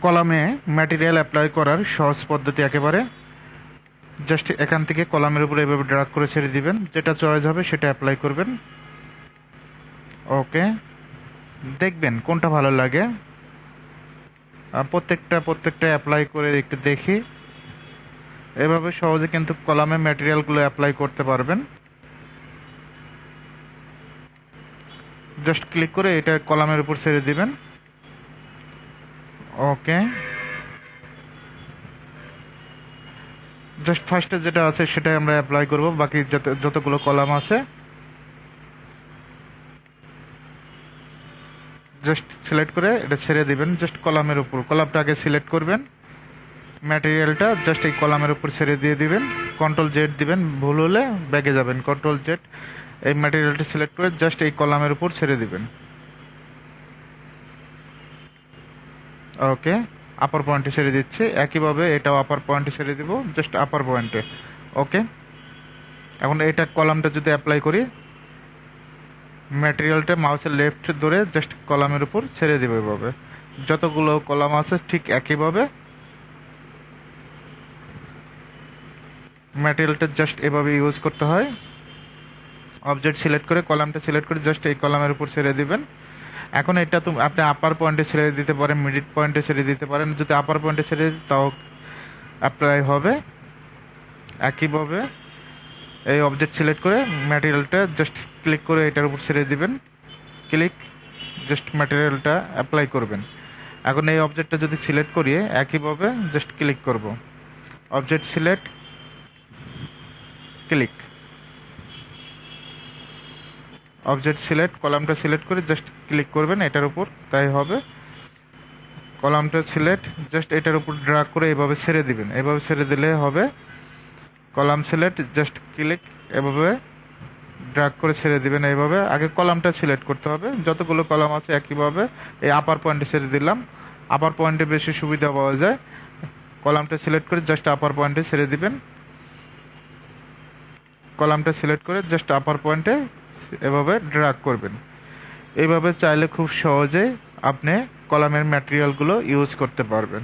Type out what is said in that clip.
কলামে material apply করার সহজ পদ্ধতি একেবারে। জাস্ট এখান থেকে কলামের উপরে এভাবে ড্রাগ করে ছেড়ে দিবেন। যেটা চয়েস হবে সেটা অ্যাপ্লাই করবেন। ওকে দেখবেন কোনটা ভালো লাগে। প্রত্যেকটা প্রত্যেকটা অ্যাপ্লাই করে একটু দেখি। এভাবে সহজে কিন্তু কলামে ম্যাটেরিয়ালগুলো অ্যাপ্লাই করতে পারবেন। জাস্ট ক্লিক করে এটা কলামের উপর ছেড়ে দিবেন। ওকে জাস্ট ফার্স্টে যেটা আছে সেটাই আমরা অ্যাপ্লাই করব, বাকি যত যতগুলো কলাম আছে। জাস্ট সিলেক্ট করে এটা ছেড়ে দিবেন জাস্ট কলামের উপর। কলামটা আগে সিলেক্ট করবেন। ম্যাটেরিয়ালটা জাস্ট এই কলামের উপর ছেড়ে দিয়ে দিবেন। কন্ট্রোল জেড দিবেন, ভুল হলে ব্যাগে যাবেন। কন্ট্রোল জেড এই ম্যাটেরিয়ালটা সিলেক্ট করে জাস্ট এই কলামের উপর ছেড়ে দিবেন। ওকে আপার পয়েন্টে ছেড়ে দিচ্ছি। একইভাবে এটাও আপার পয়েন্টে ছেড়ে দিব। জাস্ট আপার পয়েন্টে ওকে এখন এটা কলামটা যদি অ্যাপ্লাই করি ম্যাটেরিয়ালটা মাউসের লেফট ধরে জাস্ট কলামের উপর ছেড়ে দেবে এভাবে। যতগুলো কলাম আছে ঠিক একইভাবে ম্যাটেরিয়ালটা জাস্ট এভাবে ইউজ করতে হয়। অবজেক্ট সিলেক্ট করে, কলামটা সিলেক্ট করে জাস্ট এই কলামের উপর ছেড়ে দিবেন। এখন এটা তো আপনি আপার পয়েন্টে ছেড়ে দিতে পারেন মিডিল পয়েন্টে ছেড়ে দিতে পারেন। যদি আপার পয়েন্টে ছেড়ে তাও অ্যাপ্লাই হবে। একইভাবে এই অবজেক্ট সিলেক্ট করে ম্যাটেরিয়ালটা জাস্ট ক্লিক করে এটার উপর ছেড়ে দিবেন। ক্লিক জাস্ট ম্যাটেরিয়ালটা অ্যাপ্লাই করবেন। এখন এই অবজেক্টটা যদি সিলেক্ট করিয়ে একইভাবে জাস্ট ক্লিক করব। Object select click object select কলামটা select করে জাস্ট ক্লিক করবেন এটার উপর, তাই হবে। কলামটা সিলেক্ট জাস্ট এটার উপর ড্রাগ করে এভাবে ছেড়ে দিবেন। এভাবে ছেড়ে দিলে হবে কলাম সিলেক্ট জাস্ট ক্লিক এভাবে ড্রাগ করে ছেড়ে দিবেন এইভাবে। আগে কলামটা সিলেক্ট করতে হবে। যতগুলো কলাম আছে একইভাবে এই আপার পয়েন্টে ছেড়ে দিলাম। আপার পয়েন্টে বেশি সুবিধা পাওয়া যায়। কলামটা সিলেক্ট করে জাস্ট আপার পয়েন্টে ছেড়ে দিবেন। কলামটা সিলেক্ট করে জাস্ট আপার পয়েন্টে এভাবে ড্রাগ করবেন। এইভাবে চাইলে খুব সহজেই আপনি কলামের ম্যাটেরিয়ালগুলো ইউজ করতে পারবেন।